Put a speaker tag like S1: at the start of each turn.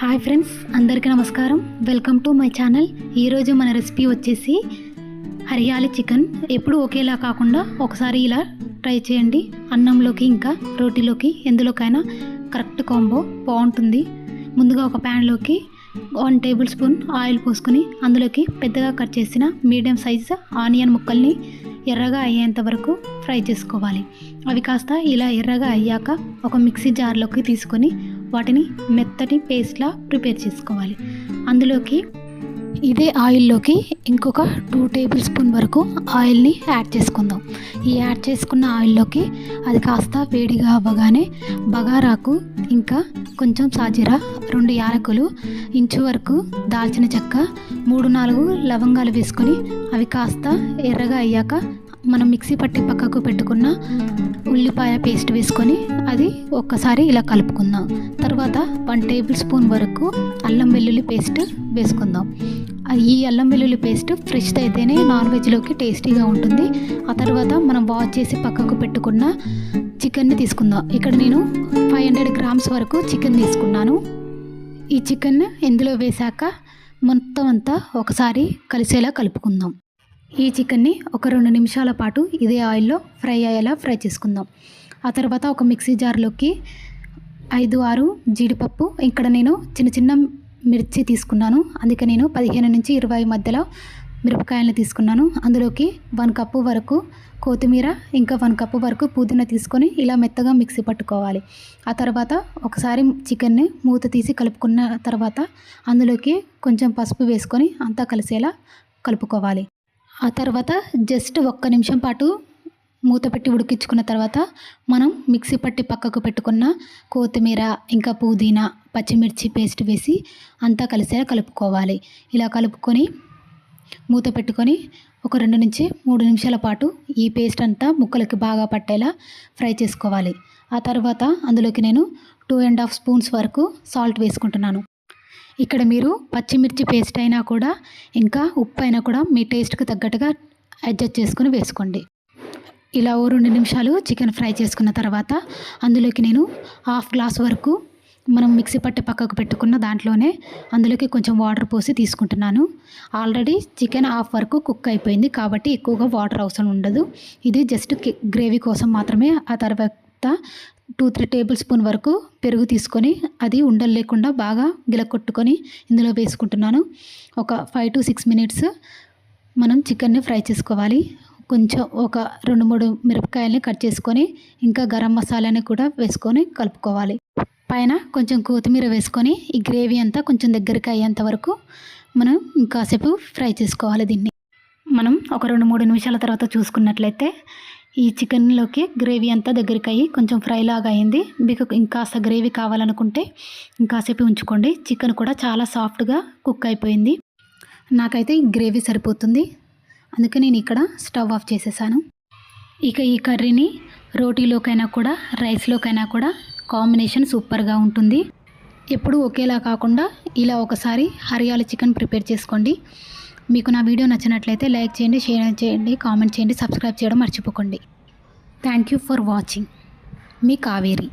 S1: Hi friends అందరికీ నమస్కారం. Welcome to my channel. ఈరోజు మన రెసిపీ వచ్చేసి హరియాలి చికెన్. ఎప్పుడు ఒకేలా కాకుండా ఒకసారి ఇలా ట్రై చేయండి. అన్నంలోకి ఇంకా రోటీలోకి ఎందులోకైనా కరెక్ట్ కాంబో బాగుంటుంది. ముందుగా ఒక ప్యాన్లోకి వన్ టేబుల్ స్పూన్ ఆయిల్ పోసుకొని అందులోకి పెద్దగా కట్ చేసిన మీడియం సైజ్ ఆనియన్ ముక్కల్ని ఎర్రగా అయ్యేంత వరకు ఫ్రై చేసుకోవాలి. అవి కాస్త ఇలా ఎర్రగా అయ్యాక ఒక మిక్సీ జార్లోకి తీసుకొని వాటిని మెత్తటి పేస్ట్లా ప్రిపేర్ చేసుకోవాలి. అందులోకి ఇదే ఆయిల్లోకి ఇంకొక టూ టేబుల్ స్పూన్ వరకు ఆయిల్ని యాడ్ చేసుకుందాం. ఈ యాడ్ చేసుకున్న ఆయిల్లోకి అది కాస్త వేడిగా అవ్వగానే బగారాకు ఇంకా కొంచెం సాజీరా రెండు యాలకులు ఇంచు వరకు దాల్చిన చెక్క మూడు నాలుగు లవంగాలు వేసుకొని అవి కాస్త ఎర్రగా అయ్యాక మనం మిక్సీ పట్టి పక్కకు పెట్టుకున్న ఉల్లిపాయ పేస్ట్ వేసుకొని అది ఒక్కసారి ఇలా కలుపుకుందాం. తర్వాత వన్ టేబుల్ స్పూన్ వరకు అల్లం వెల్లుల్లి పేస్ట్ వేసుకుందాం. ఈ అల్లం వెల్లుల్లి పేస్ట్ ఫ్రెష్ అయితేనే నాన్ వెజ్లోకి టేస్టీగా ఉంటుంది. ఆ తర్వాత మనం వాష్ చేసి పక్కకు పెట్టుకున్న చికెన్ని తీసుకుందాం. ఇక్కడ నేను ఫైవ్ హండ్రెడ్ గ్రామ్స్ వరకు చికెన్ తీసుకున్నాను. ఈ చికెన్ ఇందులో వేశాక మొత్తం అంతా ఒకసారి కలిసేలా కలుపుకుందాం. ఈ చికెన్ని ఒక రెండు నిమిషాల పాటు ఇదే ఆయిల్లో ఫ్రై అయ్యేలా ఫ్రై చేసుకుందాం. ఆ తర్వాత ఒక మిక్సీ జార్లోకి ఐదు ఆరు జీడిపప్పు. ఇక్కడ నేను చిన్న చిన్న మిర్చి తీసుకున్నాను. అందుకే నేను పదిహేను నుంచి ఇరవై మధ్యలో మిరపకాయలను తీసుకున్నాను. అందులోకి వన్ కప్పు వరకు కొత్తిమీర ఇంకా వన్ కప్పు వరకు పుదీనా తీసుకొని ఇలా మెత్తగా మిక్సీ పట్టుకోవాలి. ఆ తర్వాత ఒకసారి చికెన్ని మూత తీసి కలుపుకున్న తర్వాత అందులోకి కొంచెం పసుపు వేసుకొని అంతా కలిసేలా కలుపుకోవాలి. ఆ తర్వాత జస్ట్ ఒక్క నిమిషం పాటు మూత పెట్టి ఉడికించుకున్న తర్వాత మనం మిక్సీ పట్టి పక్కకు పెట్టుకున్న కొత్తిమీర ఇంకా పుదీనా పచ్చిమిర్చి పేస్ట్ వేసి అంతా కలిసేలా కలుపుకోవాలి. ఇలా కలుపుకొని మూత పెట్టుకొని ఒక రెండు నుంచి మూడు నిమిషాల పాటు ఈ పేస్ట్ అంతా ముక్కలకి బాగా పట్టేలా ఫ్రై చేసుకోవాలి. ఆ తర్వాత అందులోకి నేను టూ అండ్ హాఫ్ స్పూన్స్ వరకు సాల్ట్ వేసుకుంటున్నాను. ఇక్కడ మీరు పచ్చిమిర్చి పేస్ట్ అయినా కూడా ఇంకా ఉప్పు అయినా కూడా మీ టేస్ట్కి తగ్గట్టుగా అడ్జస్ట్ చేసుకుని వేసుకోండి. ఇలా ఓ రెండు నిమిషాలు చికెన్ ఫ్రై చేసుకున్న తర్వాత అందులోకి నేను హాఫ్ గ్లాస్ వరకు మనం మిక్సీ పట్టి పక్కకు పెట్టుకున్న దాంట్లోనే అందులోకి కొంచెం వాటర్ పోసి తీసుకుంటున్నాను. ఆల్రెడీ చికెన్ హాఫ్ వరకు కుక్ అయిపోయింది కాబట్టి ఎక్కువగా వాటర్ అవసరం ఉండదు. ఇది జస్ట్ గ్రేవీ కోసం మాత్రమే ఆ తర్వాత టూ త్రీ టేబుల్ స్పూన్ వరకు పెరుగు తీసుకొని అది ఉండలు లేకుండా బాగా గిలకొట్టుకొని ఇందులో వేసుకుంటున్నాను. ఒక ఫైవ్ టు సిక్స్ మినిట్స్ మనం చికెన్ని ఫ్రై చేసుకోవాలి. కొంచెం ఒక రెండు మూడు మిరపకాయలని కట్ చేసుకొని ఇంకా గరం మసాలాని కూడా వేసుకొని కలుపుకోవాలి. పైన కొంచెం కొత్తిమీర వేసుకొని ఈ గ్రేవీ అంతా కొంచెం దగ్గరికి అయ్యేంత వరకు మనం ఇంకాసేపు ఫ్రై చేసుకోవాలి దీన్ని. మనం ఒక రెండు మూడు నిమిషాల తర్వాత చూసుకున్నట్లయితే ఈ చికెన్లోకి గ్రేవీ అంతా దగ్గరికి అయ్యి కొంచెం ఫ్రై లాగా అయింది. మీకు ఇంకాస్త గ్రేవీ కావాలనుకుంటే ఇంకాసేపు ఉంచుకోండి. చికెన్ కూడా చాలా సాఫ్ట్గా కుక్ అయిపోయింది. నాకైతే ఈ గ్రేవీ సరిపోతుంది. అందుకే నేను ఇక్కడ స్టవ్ ఆఫ్ చేసేసాను. ఇక ఈ కర్రీని రోటీలోకైనా కూడా రైస్లోకైనా కూడా కాంబినేషన్ సూపర్గా ఉంటుంది. ఎప్పుడు ఒకేలా కాకుండా ఇలా ఒకసారి హరియాల చికెన్ ప్రిపేర్ చేసుకోండి. మీకు నా వీడియో నచ్చినట్లయితే లైక్ చేయండి షేర్ చేయండి కామెంట్ చేయండి సబ్స్క్రైబ్ చేయడం మర్చిపోకండి. థ్యాంక్ యూ ఫర్ వాచింగ్ మీ కావేరి.